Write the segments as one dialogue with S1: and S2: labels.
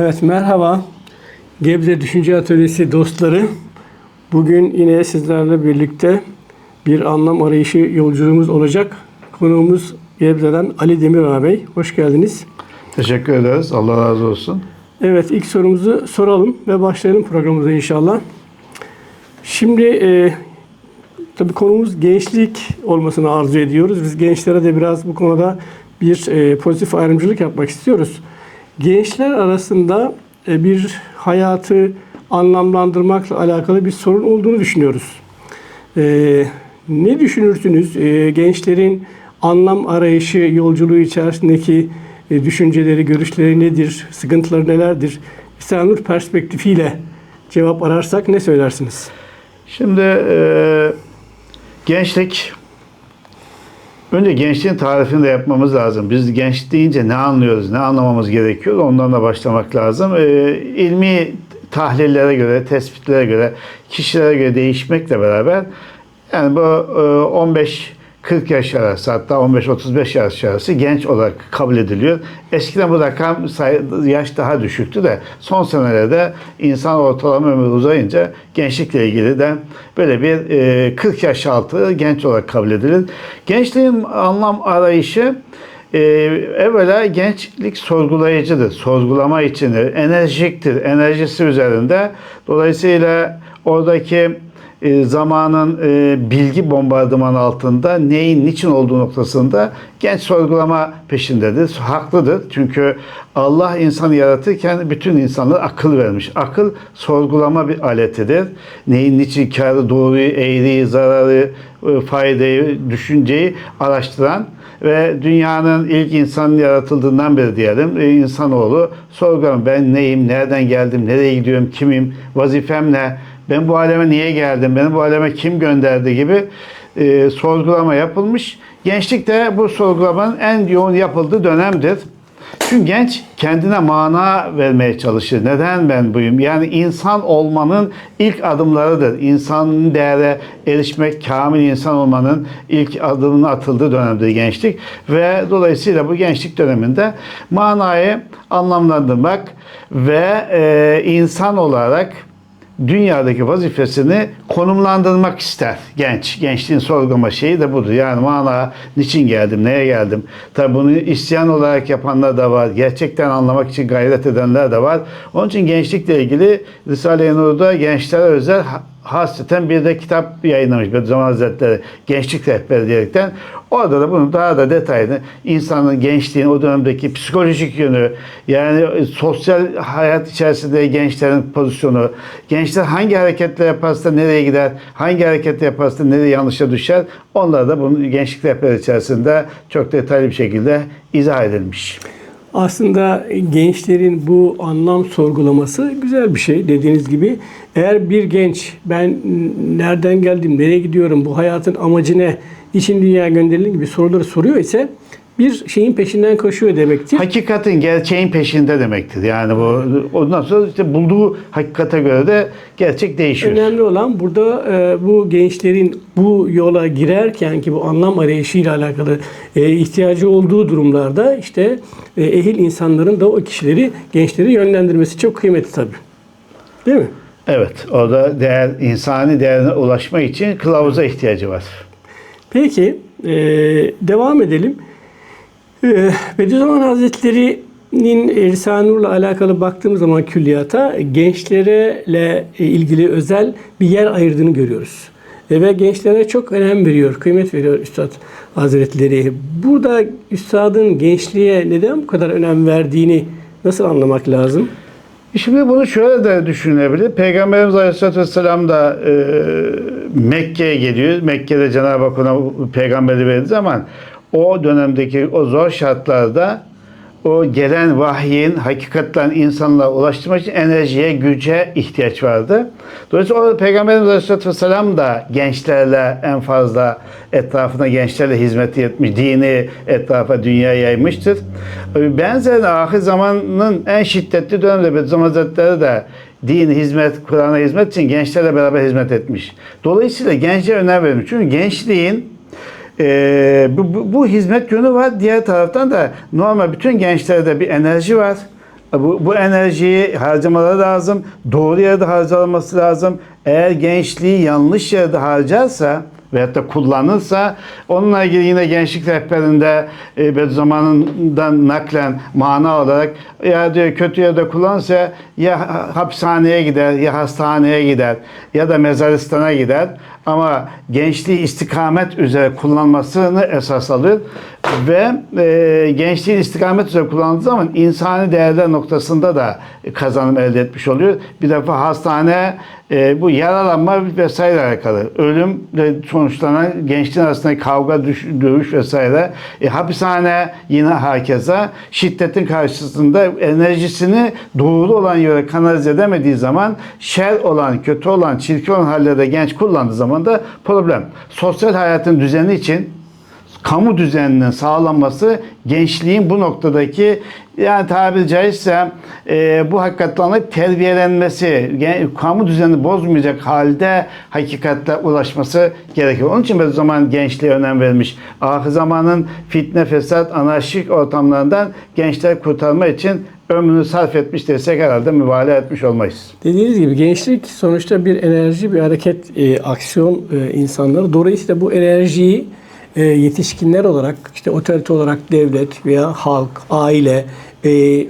S1: Evet merhaba. Gebze Düşünce Atölyesi dostları. Bugün yine sizlerle birlikte bir anlam arayışı yolculuğumuz olacak. Konuğumuz Gebze'den Ali Demirer Bey. Hoş geldiniz.
S2: Teşekkür ederiz. Allah razı olsun.
S1: Evet ilk sorumuzu soralım ve başlayalım programımıza inşallah. Şimdi e, tabii konumuz gençlik olmasını arzu ediyoruz. Biz gençlere de biraz bu konuda bir e, pozitif ayrımcılık yapmak istiyoruz. Gençler arasında e, bir hayatı anlamlandırmakla alakalı bir sorun olduğunu düşünüyoruz. E, ne düşünürsünüz? E, gençlerin anlam arayışı yolculuğu içerisindeki düşünceleri, görüşleri nedir? Sıkıntıları nelerdir? İslamur perspektifiyle cevap ararsak ne söylersiniz?
S2: Şimdi e, gençlik önce gençliğin tarifini de yapmamız lazım. Biz genç deyince ne anlıyoruz, ne anlamamız gerekiyor ondan da başlamak lazım. E, ilmi tahlillere göre, tespitlere göre, kişilere göre değişmekle beraber yani bu e, 15 40 yaş arası hatta 15-35 yaş arası genç olarak kabul ediliyor. Eskiden bu rakam yaş daha düşüktü de son senelerde insan ortalama ömrü uzayınca gençlikle ilgili de böyle bir e, 40 yaş altı genç olarak kabul edilir. Gençliğin anlam arayışı e, evvela gençlik sorgulayıcıdır. Sorgulama içindir. Enerjiktir. Enerjisi üzerinde. Dolayısıyla oradaki e, zamanın e, bilgi bombardıman altında neyin niçin olduğu noktasında genç sorgulama peşindedir. Haklıdır. Çünkü Allah insanı yaratırken bütün insanlara akıl vermiş. Akıl sorgulama bir aletidir. Neyin niçin karı, doğruyu, eğriyi, zararı, e, faydayı, düşünceyi araştıran ve dünyanın ilk insanın yaratıldığından beri diyelim insanoğlu sorgulama ben neyim, nereden geldim, nereye gidiyorum, kimim, vazifem ne, ben bu aleme niye geldim, beni bu aleme kim gönderdi gibi e, sorgulama yapılmış. Gençlik de bu sorgulamanın en yoğun yapıldığı dönemdir. Çünkü genç kendine mana vermeye çalışır. Neden ben buyum? Yani insan olmanın ilk adımlarıdır. İnsanın değere erişmek, kamil insan olmanın ilk adımının atıldığı dönemdir gençlik. Ve dolayısıyla bu gençlik döneminde manayı anlamlandırmak ve e, insan olarak dünyadaki vazifesini konumlandırmak ister genç. Gençliğin sorgulama şeyi de budur. Yani mana niçin geldim, neye geldim? Tabi bunu isyan olarak yapanlar da var. Gerçekten anlamak için gayret edenler de var. Onun için gençlikle ilgili Risale-i Nur'da gençlere özel hasreten bir de kitap yayınlamış Bediüzzaman Hazretleri Gençlik Rehberi diyerekten. Orada da bunu daha da detaylı insanın gençliğin o dönemdeki psikolojik yönü yani sosyal hayat içerisinde gençlerin pozisyonu gençler hangi hareketler yaparsa nereye gider hangi hareketler yaparsa nereye yanlışa düşer onlar da bunu gençlik rehberi içerisinde çok detaylı bir şekilde izah edilmiş.
S1: Aslında gençlerin bu anlam sorgulaması güzel bir şey dediğiniz gibi. Eğer bir genç ben nereden geldim, nereye gidiyorum, bu hayatın amacı ne, için dünya gönderildi gibi soruları soruyor ise bir şeyin peşinden koşuyor demektir.
S2: Hakikatin gerçeğin peşinde demektir. Yani bu ondan sonra işte bulduğu hakikate göre de gerçek değişiyor.
S1: Önemli olan burada e, bu gençlerin bu yola girerken ki bu anlam arayışıyla alakalı e, ihtiyacı olduğu durumlarda işte e, ehil insanların da o kişileri, gençleri yönlendirmesi çok kıymetli tabii. Değil mi?
S2: Evet, orada değer, insani değerine ulaşma için kılavuza ihtiyacı var.
S1: Peki, e, devam edelim. E, Bediüzzaman Hazretleri'nin Risale-i alakalı baktığımız zaman külliyata gençlerle ilgili özel bir yer ayırdığını görüyoruz. E, ve gençlere çok önem veriyor, kıymet veriyor Üstad Hazretleri. Burada Üstad'ın gençliğe neden bu kadar önem verdiğini nasıl anlamak lazım?
S2: Şimdi bunu şöyle de düşünülebilir. Peygamberimiz Aleyhisselatü Vesselam da e, Mekke'ye geliyor. Mekke'de Cenab-ı Hak ona peygamberi verdiği zaman o dönemdeki o zor şartlarda o gelen vahyin hakikatlen insanlara ulaştırmak için enerjiye, güce ihtiyaç vardı. Dolayısıyla o Peygamberimiz Aleyhisselatü Vesselam da gençlerle en fazla etrafına gençlerle hizmet etmiş, dini etrafa, dünyaya yaymıştır. Benzer ahir zamanın en şiddetli dönemde Bediüzzaman Hazretleri de din, hizmet, Kur'an'a hizmet için gençlerle beraber hizmet etmiş. Dolayısıyla gençliğe önem vermiş. Çünkü gençliğin ee, bu, bu, bu hizmet yönü var. Diğer taraftan da normal bütün gençlerde bir enerji var. Bu, bu enerjiyi harcamaları lazım. Doğru yerde harcanması lazım. Eğer gençliği yanlış yerde harcarsa veyahut da kullanırsa onunla ilgili yine gençlik rehberinde e, Bediüzzaman'dan naklen mana olarak ya diyor kötü yerde kullanırsa ya ha- hapishaneye gider ya hastaneye gider ya da mezaristana gider ama gençliği istikamet üzere kullanmasını esas alır ve e, gençliğin istikamet üzere kullandığı zaman insani değerler noktasında da kazanım elde etmiş oluyor. Bir defa hastane e, bu yaralanma vesaire alakalı. Ölümle sonuçlanan gençliğin arasındaki kavga, düş, dövüş vesaire. E, hapishane yine hakeza şiddetin karşısında enerjisini doğru olan yere kanalize edemediği zaman şer olan, kötü olan, çirkin olan hallerde genç kullandığı zaman da problem. Sosyal hayatın düzeni için kamu düzeninin sağlanması gençliğin bu noktadaki yani tabiri caizse e, bu hakikaten anlayıp terbiyelenmesi, gen- kamu düzenini bozmayacak halde hakikatte ulaşması gerekiyor. Onun için bir zaman gençliğe önem verilmiş. Ahir zamanın fitne, fesat, anarşik ortamlarından gençler kurtarma için ömrünü sarf etmiş desek herhalde mübalağa etmiş olmayız.
S1: Dediğiniz gibi gençlik sonuçta bir enerji, bir hareket, e, aksiyon e, insanları. Dolayısıyla bu enerjiyi e, yetişkinler olarak, işte otorite olarak devlet veya halk, aile, e, e,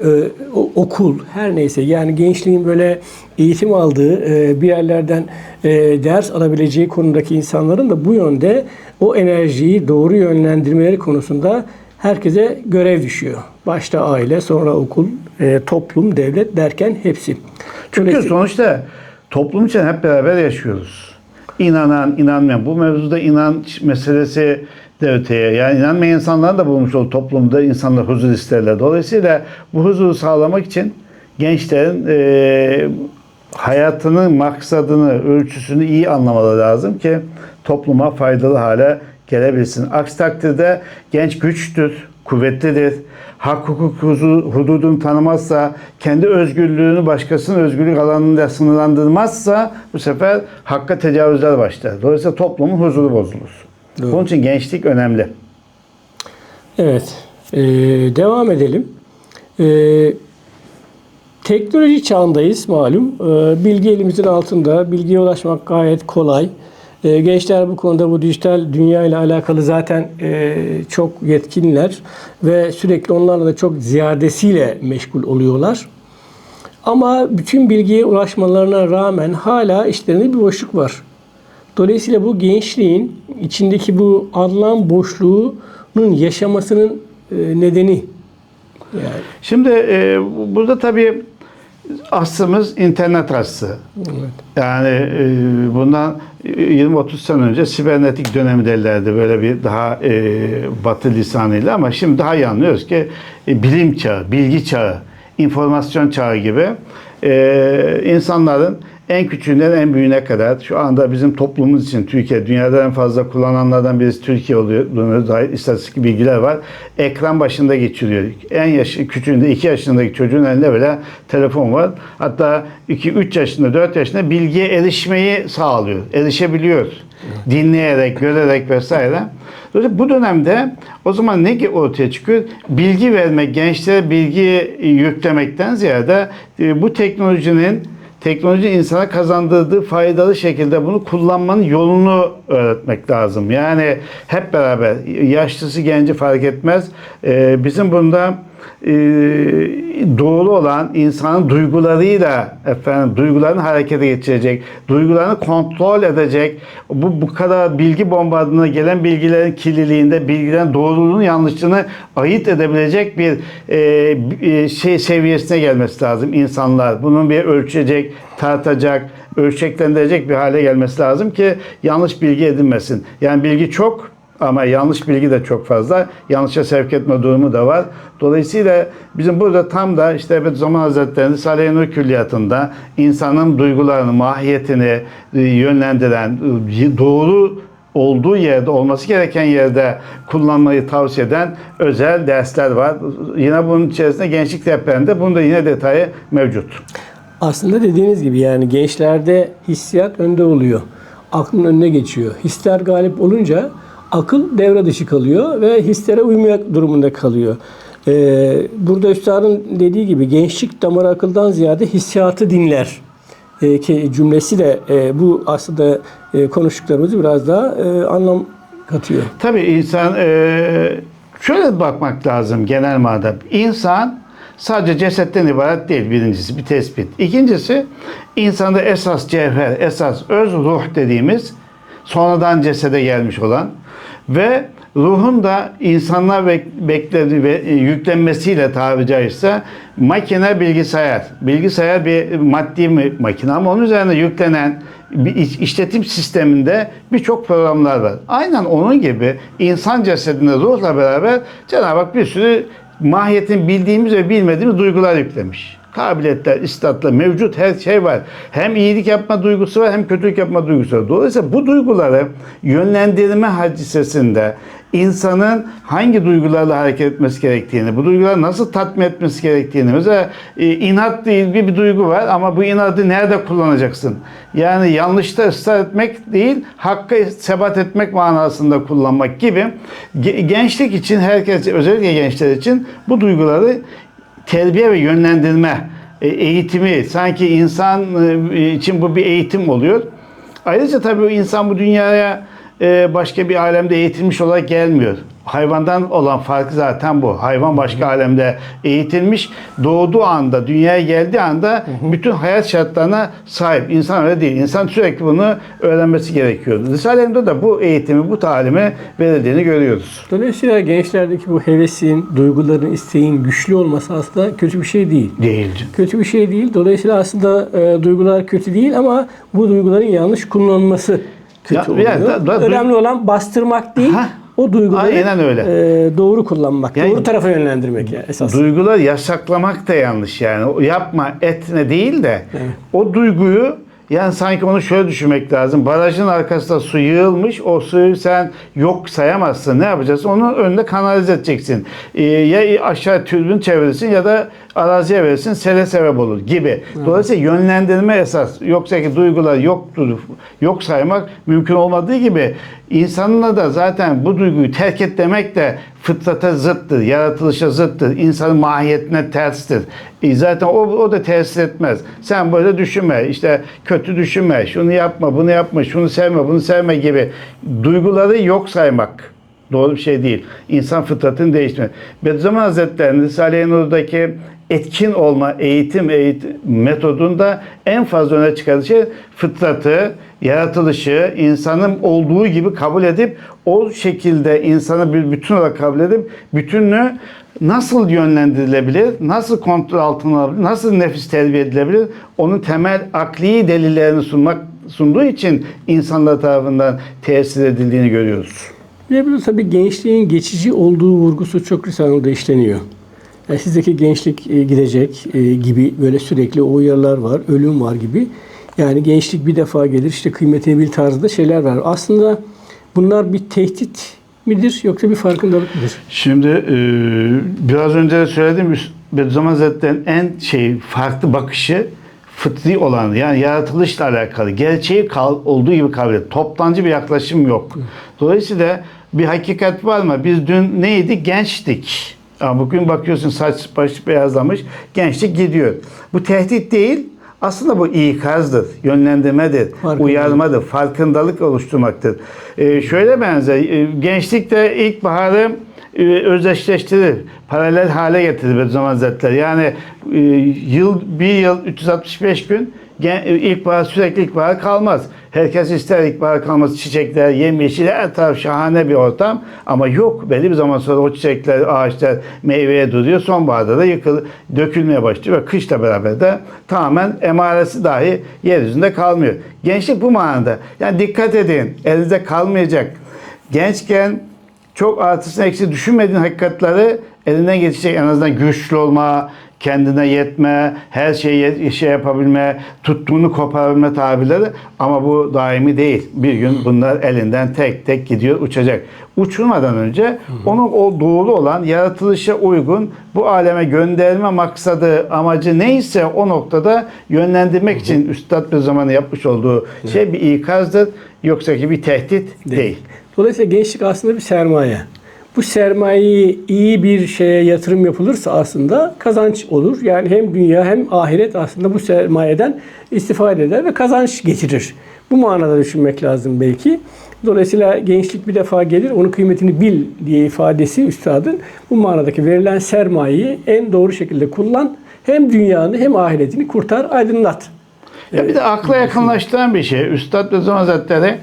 S1: okul, her neyse yani gençliğin böyle eğitim aldığı e, bir yerlerden e, ders alabileceği konudaki insanların da bu yönde o enerjiyi doğru yönlendirmeleri konusunda herkese görev düşüyor. Başta aile, sonra okul, e, toplum, devlet derken hepsi.
S2: Çünkü
S1: Dolayısıyla-
S2: sonuçta toplum için hep beraber yaşıyoruz. İnanan, inanmayan. Bu mevzuda inanç meselesi de öteye. Yani inanmayan insanlar da bulmuş ol toplumda insanlar huzur isterler. Dolayısıyla bu huzuru sağlamak için gençlerin eee, hayatının maksadını, ölçüsünü iyi anlamaları lazım ki topluma faydalı hale gelebilsin. Aksi takdirde genç güçtür, kuvvetlidir. Hak hukuk hududunu tanımazsa, kendi özgürlüğünü başkasının özgürlük alanında sınırlandırmazsa bu sefer hakka tecavüzler başlar. Dolayısıyla toplumun huzuru bozulur.
S1: Doğru.
S2: Bunun için gençlik önemli.
S1: Evet. Ee, devam edelim. Ee, teknoloji çağındayız malum. Ee, bilgi elimizin altında. Bilgiye ulaşmak gayet kolay. Ee, gençler bu konuda bu dijital dünya ile alakalı zaten e, çok yetkinler ve sürekli onlarla da çok ziyadesiyle meşgul oluyorlar. Ama bütün bilgiye ulaşmalarına rağmen hala işlerinde bir boşluk var. Dolayısıyla bu gençliğin içindeki bu anlam boşluğunun yaşamasının e, nedeni yani
S2: Şimdi e, bu- burada tabii aslımız internet aslı.
S1: evet.
S2: Yani e, bundan 20-30 sene önce sibernetik dönemi derlerdi böyle bir daha e, batı lisanıyla ama şimdi daha iyi anlıyoruz ki e, bilim çağı, bilgi çağı, informasyon çağı gibi e, insanların en küçüğünden en büyüğüne kadar şu anda bizim toplumumuz için Türkiye dünyada en fazla kullananlardan birisi Türkiye olduğunu dair istatistik bilgiler var. Ekran başında geçiriyor. En yaş, küçüğünde 2 yaşındaki çocuğun elinde bile telefon var. Hatta 2-3 yaşında 4 yaşında bilgiye erişmeyi sağlıyor. Erişebiliyor. Dinleyerek, görerek vesaire. Dolayısıyla bu dönemde o zaman ne ki ortaya çıkıyor? Bilgi vermek, gençlere bilgi yüklemekten ziyade e, bu teknolojinin teknoloji insana kazandırdığı faydalı şekilde bunu kullanmanın yolunu öğretmek lazım. Yani hep beraber yaşlısı genci fark etmez. Ee, bizim bunda e, doğru olan insanın duygularıyla efendim duygularını harekete geçirecek, duygularını kontrol edecek. Bu bu kadar bilgi bombardına gelen bilgilerin kirliliğinde, bilgilerin doğruluğunu, yanlışlığını ayırt edebilecek bir e, bir şey seviyesine gelmesi lazım insanlar. Bunun bir ölçecek, tartacak, ölçeklendirecek bir hale gelmesi lazım ki yanlış bilgi edinmesin. Yani bilgi çok ama yanlış bilgi de çok fazla. Yanlışa sevk etme durumu da var. Dolayısıyla bizim burada tam da işte Bediüzzaman Hazretleri'nin Salih-i Nur Külliyatı'nda insanın duygularını, mahiyetini e, yönlendiren, e, doğru olduğu yerde, olması gereken yerde kullanmayı tavsiye eden özel dersler var. Yine bunun içerisinde gençlik rehberinde bunun da yine detayı mevcut.
S1: Aslında dediğiniz gibi yani gençlerde hissiyat önde oluyor. Aklın önüne geçiyor. Hisler galip olunca akıl devre dışı kalıyor ve hislere uymayak durumunda kalıyor. Ee, burada Üstad'ın dediği gibi gençlik damarı akıldan ziyade hissiyatı dinler e, ki cümlesi de e, bu aslında e, konuştuklarımızı biraz daha e, anlam katıyor.
S2: Tabii insan e, şöyle bakmak lazım genel manada. İnsan sadece cesetten ibaret değil birincisi bir tespit. İkincisi insanda esas cevher, esas öz ruh dediğimiz sonradan cesede gelmiş olan ve ruhun da insanlar bek- beklediği ve e, yüklenmesiyle tabiri caizse makine bilgisayar. Bilgisayar bir maddi mi- makine ama onun üzerine yüklenen bir iş- işletim sisteminde birçok programlar var. Aynen onun gibi insan cesedinde ruhla beraber Cenab-ı Hak bir sürü mahiyetin bildiğimiz ve bilmediğimiz duygular yüklemiş. Kabiliyetler, istatlar mevcut her şey var. Hem iyilik yapma duygusu var hem kötülük yapma duygusu var. Dolayısıyla bu duyguları yönlendirme hadisesinde insanın hangi duygularla hareket etmesi gerektiğini, bu duyguları nasıl tatmin etmesi gerektiğini. Mesela e, inat değil bir, bir duygu var ama bu inadı nerede kullanacaksın? Yani yanlışta ısrar etmek değil, hakka sebat etmek manasında kullanmak gibi. Ge- Gençlik için herkes, özellikle gençler için bu duyguları terbiye ve yönlendirme e, eğitimi sanki insan e, için bu bir eğitim oluyor. Ayrıca tabii insan bu dünyaya e, başka bir alemde eğitilmiş olarak gelmiyor. Hayvandan olan farkı zaten bu. Hayvan başka alemde eğitilmiş. Doğduğu anda, dünyaya geldiği anda bütün hayat şartlarına sahip. İnsan öyle değil. İnsan sürekli bunu öğrenmesi gerekiyor. Risale-i Nur'da da bu eğitimi, bu talimi verildiğini görüyoruz.
S1: Dolayısıyla gençlerdeki bu hevesin, duyguların, isteğin güçlü olması aslında kötü bir şey değil.
S2: Değildi.
S1: Kötü bir şey değil. Dolayısıyla aslında e, duygular kötü değil ama bu duyguların yanlış kullanılması kötü
S2: Ya,
S1: oluyor.
S2: yani da- da-
S1: Önemli olan bastırmak değil,
S2: Hah.
S1: O duyguları
S2: Aynen öyle.
S1: e, doğru kullanmak,
S2: Yani-
S1: doğru tarafa yönlendirmek yani esas.
S2: Duygular yasaklamak da yanlış yani. O yapma, etme değil de o duyguyu yani sanki onu şöyle düşünmek lazım. Barajın arkasında su yığılmış. O suyu sen yok sayamazsın. Ne yapacaksın? Onun önünde kanalize edeceksin. Ee, ya aşağı türbün çevirirsin ya da araziye verirsin. Sele sebep olur gibi. Dolayısıyla yönlendirme esas. Yoksa ki duygular yoktur, yok saymak mümkün olmadığı gibi insanla da zaten bu duyguyu terk et demek de fıtrata zıttır, yaratılışa zıttır, insanın mahiyetine terstir. E zaten o, o da tesir etmez. Sen böyle düşünme, işte kötü düşünme, şunu yapma, bunu yapma, şunu sevme, bunu sevme gibi duyguları yok saymak doğru bir şey değil. İnsan fıtratını değiştirme. Bediüzzaman Hazretleri'nin Risale-i Nur'daki etkin olma eğitim, eğitim metodunda en fazla öne çıkardığı şey fıtratı, yaratılışı insanın olduğu gibi kabul edip o şekilde insanı bir bütün olarak kabul edip bütünlüğü nasıl yönlendirilebilir, nasıl kontrol altına alınabilir, nasıl nefis terbiye edilebilir, onun temel akli delillerini sunmak sunduğu için insanlar tarafından tesir edildiğini görüyoruz.
S1: Bir de tabii gençliğin geçici olduğu vurgusu çok Risale'de işleniyor. Yani sizdeki gençlik e, gidecek e, gibi böyle sürekli o uyarılar var, ölüm var gibi. Yani gençlik bir defa gelir işte kıymetini bil tarzında şeyler var. Aslında bunlar bir tehdit midir yoksa bir farkındalık mıdır?
S2: Şimdi e, biraz önce de söylediğim Bediüzzaman Hazretleri'nin en şey farklı bakışı fıtri olan yani yaratılışla alakalı gerçeği kal, olduğu gibi kabul et. Toptancı bir yaklaşım yok. Dolayısıyla bir hakikat var mı? Biz dün neydi? Gençtik. Ama bugün bakıyorsun saç baş beyazlamış. Gençlik gidiyor. Bu tehdit değil. Aslında bu ikazdır, yönlendirmedir, uyarmadır, farkındalık oluşturmaktır. Ee, şöyle benzer, e, gençlikte ilkbaharı e, özdeşleştirir, paralel hale getirir Bediüzzaman Hazretleri. Yani e, yıl, bir yıl 365 gün ilkbahar sürekli ilkbahar kalmaz. Herkes ister ilkbahar kalması, çiçekler, yemyeşil, her taraf şahane bir ortam. Ama yok, belli bir zaman sonra o çiçekler, ağaçlar meyveye duruyor. Sonbaharda da yıkıl, dökülmeye başlıyor ve kışla beraber de tamamen emaresi dahi yeryüzünde kalmıyor. Gençlik bu manada. Yani dikkat edin, elinizde kalmayacak. Gençken çok artısını eksi düşünmediğin hakikatleri elinden geçecek en azından güçlü olma, kendine yetme, her şeyi şey yapabilme, tuttuğunu koparabilme tabirleri ama bu daimi değil. Bir gün bunlar elinden tek tek gidiyor, uçacak. Uçurmadan önce onun o doğru olan, yaratılışa uygun bu aleme gönderme maksadı, amacı neyse o noktada yönlendirmek için Üstad bir zamanı yapmış olduğu şey bir ikazdır. Yoksa ki bir tehdit değil.
S1: Dolayısıyla gençlik aslında bir sermaye. Bu sermayeyi iyi bir şeye yatırım yapılırsa aslında kazanç olur. Yani hem dünya hem ahiret aslında bu sermayeden istifade eder ve kazanç getirir. Bu manada düşünmek lazım belki. Dolayısıyla gençlik bir defa gelir, onun kıymetini bil diye ifadesi üstadın bu manadaki verilen sermayeyi en doğru şekilde kullan. Hem dünyanı hem ahiretini kurtar, aydınlat.
S2: Ya bir de akla yakınlaştıran bir şey. Üstad Bediüzzaman Hazretleri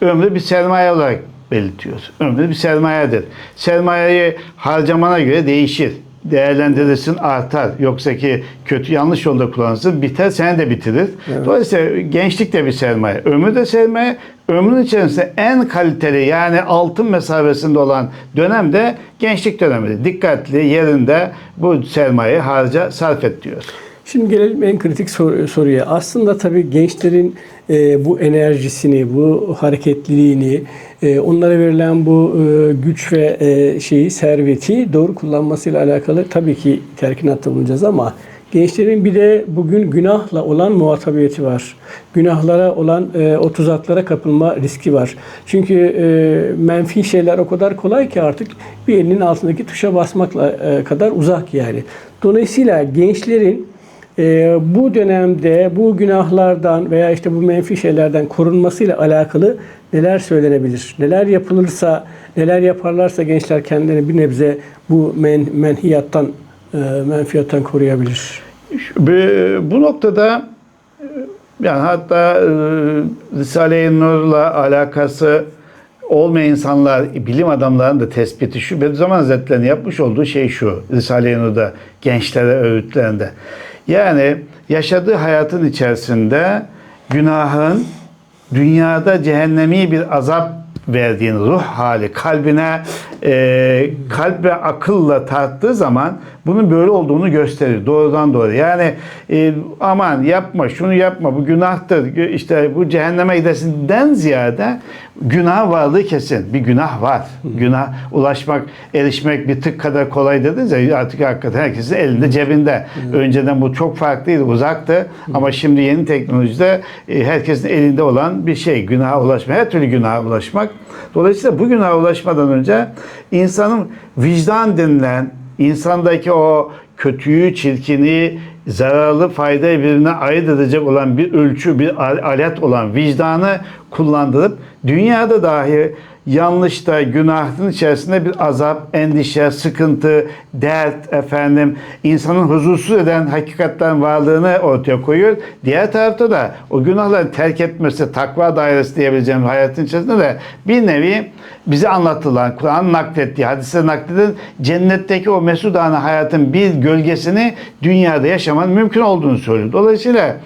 S2: ömrü bir sermaye olarak belirtiyor. Ömrü bir sermayedir. Sermayeyi harcamana göre değişir. Değerlendirirsin artar. Yoksa ki kötü yanlış yolda kullanırsın biter seni de bitirir. Dolayısıyla gençlik de bir sermaye. Ömür de sermaye. Ömrün içerisinde en kaliteli yani altın mesabesinde olan dönem de gençlik dönemidir. Dikkatli yerinde bu sermayeyi harca sarf et diyor.
S1: Şimdi gelelim en kritik sor- soruya. Aslında tabii gençlerin e, bu enerjisini, bu hareketliliğini, e, onlara verilen bu e, güç ve e, şeyi, serveti doğru kullanmasıyla alakalı tabii ki terkinatta bulunacağız ama gençlerin bir de bugün günahla olan muhatabiyeti var. Günahlara olan e, o tuzaklara kapılma riski var. Çünkü e, menfi şeyler o kadar kolay ki artık bir elinin altındaki tuşa basmakla e, kadar uzak yani. Dolayısıyla gençlerin ee, bu dönemde bu günahlardan veya işte bu menfi şeylerden korunmasıyla alakalı neler söylenebilir? Neler yapılırsa, neler yaparlarsa gençler kendilerini bir nebze bu men, menhiyattan, e, menfiyattan koruyabilir.
S2: Bu noktada e, yani hatta e, Risale-i Nur'la alakası olmayan insanlar, bilim adamlarının da tespiti şu. Bediüzzaman Hazretleri'nin yapmış olduğu şey şu. Risale-i Nur'da gençlere öğütlerinde. Yani yaşadığı hayatın içerisinde günahın dünyada cehennemi bir azap verdiğin ruh hali kalbine e, kalp ve akılla tarttığı zaman bunun böyle olduğunu gösterir doğrudan doğru. Yani e, aman yapma şunu yapma bu günahtır işte bu cehenneme gidesinden ziyade günah varlığı kesin bir günah var. Günah ulaşmak erişmek bir tık kadar kolay dediniz ya artık hakikaten herkesin elinde cebinde. Önceden bu çok farklıydı uzaktı ama şimdi yeni teknolojide e, herkesin elinde olan bir şey günaha ulaşmak her türlü günaha ulaşmak. Dolayısıyla bu günaha ulaşmadan önce insanın vicdan denilen insandaki o kötüyü, çirkini, zararlı faydayı birbirine ayırt edecek olan bir ölçü, bir al- alet olan vicdanı kullandırıp dünyada dahi yanlışta, günahın içerisinde bir azap, endişe, sıkıntı, dert efendim insanın huzursuz eden hakikatlerin varlığını ortaya koyuyor. Diğer tarafta da o günahları terk etmesi, takva dairesi diyebileceğim hayatın içerisinde de bir nevi bize anlatılan, Kur'an naklettiği, hadise nakleden cennetteki o mesudane hayatın bir gölgesini dünyada yaşamanın mümkün olduğunu söylüyor. Dolayısıyla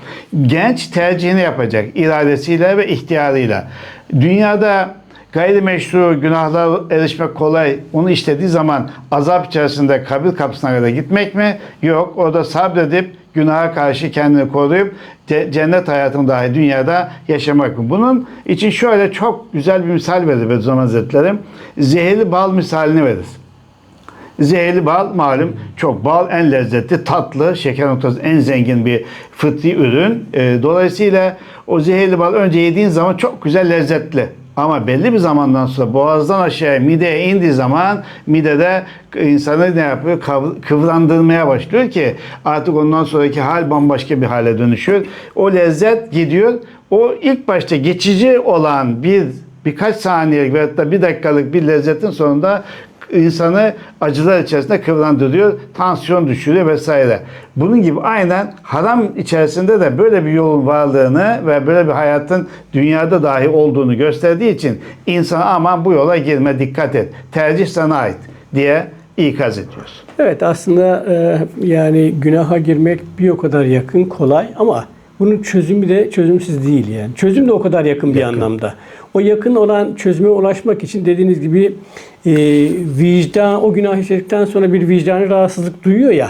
S2: genç tercihini yapacak iradesiyle ve ihtiyarıyla. Dünyada gayrimeşru günahlara erişmek kolay. Onu işlediği zaman azap içerisinde kabir kapısına kadar gitmek mi? Yok. Orada sabredip günaha karşı kendini koruyup ce- cennet hayatını dahi dünyada yaşamak mı? Bunun için şöyle çok güzel bir misal verir Bediüzzaman Hazretleri. Zehirli bal misalini verir. Zehirli bal malum çok bal en lezzetli, tatlı, şeker noktası en zengin bir fıtri ürün. Ee, dolayısıyla o zehirli bal önce yediğin zaman çok güzel lezzetli. Ama belli bir zamandan sonra boğazdan aşağıya mideye indiği zaman midede insanı ne yapıyor? Kıvrandırmaya başlıyor ki artık ondan sonraki hal bambaşka bir hale dönüşüyor. O lezzet gidiyor. O ilk başta geçici olan bir birkaç saniye veya da bir dakikalık bir lezzetin sonunda insanı acılar içerisinde kıvrandırıyor, tansiyon düşürüyor vesaire. Bunun gibi aynen haram içerisinde de böyle bir yolun varlığını ve böyle bir hayatın dünyada dahi olduğunu gösterdiği için insana aman bu yola girme dikkat et. Tercih sana ait diye ikaz ediyoruz.
S1: Evet aslında e, yani günaha girmek bir o kadar yakın, kolay ama bunun çözümü de çözümsüz değil yani. Çözüm de o kadar yakın bir anlamda. O yakın olan çözüme ulaşmak için dediğiniz gibi e, vicdan, o günah işledikten sonra bir vicdani rahatsızlık duyuyor ya.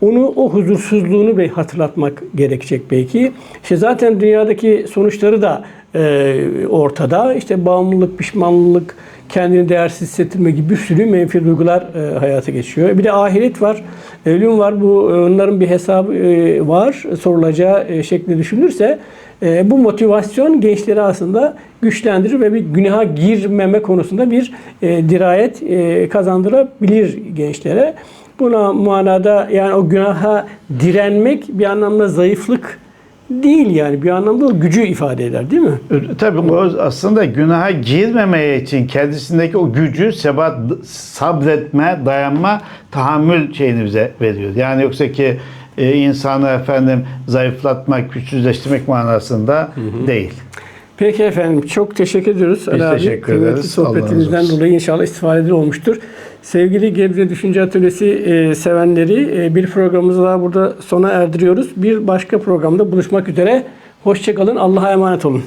S1: Onu o huzursuzluğunu bir hatırlatmak gerekecek belki. İşte zaten dünyadaki sonuçları da e, ortada. İşte bağımlılık, pişmanlık, kendini değersiz hissettirme gibi bir sürü menfi duygular e, hayata geçiyor. Bir de ahiret var, ölüm var. Bu e, onların bir hesabı e, var. Sorulacağı e, şekli düşünülürse e, bu motivasyon gençleri aslında güçlendirir ve bir günaha girmeme konusunda bir e, dirayet e, kazandırabilir gençlere. Buna manada yani o günaha direnmek bir anlamda zayıflık değil yani bir anlamda o gücü ifade eder değil mi?
S2: Tabii o aslında günaha girmemeye için kendisindeki o gücü, sebat, sabretme, dayanma, tahammül şeyini bize veriyor. Yani yoksa ki e, insanı efendim zayıflatmak, güçsüzleştirmek manasında değil.
S1: Peki efendim çok teşekkür ediyoruz. Ali abi.
S2: teşekkür
S1: Kıymetli
S2: ederiz. Razı
S1: sohbetinizden dolayı inşallah istifade olmuştur. Sevgili Gebze Düşünce Atölyesi e, sevenleri e, bir programımızı daha burada sona erdiriyoruz. Bir başka programda buluşmak üzere. Hoşçakalın. Allah'a emanet olun.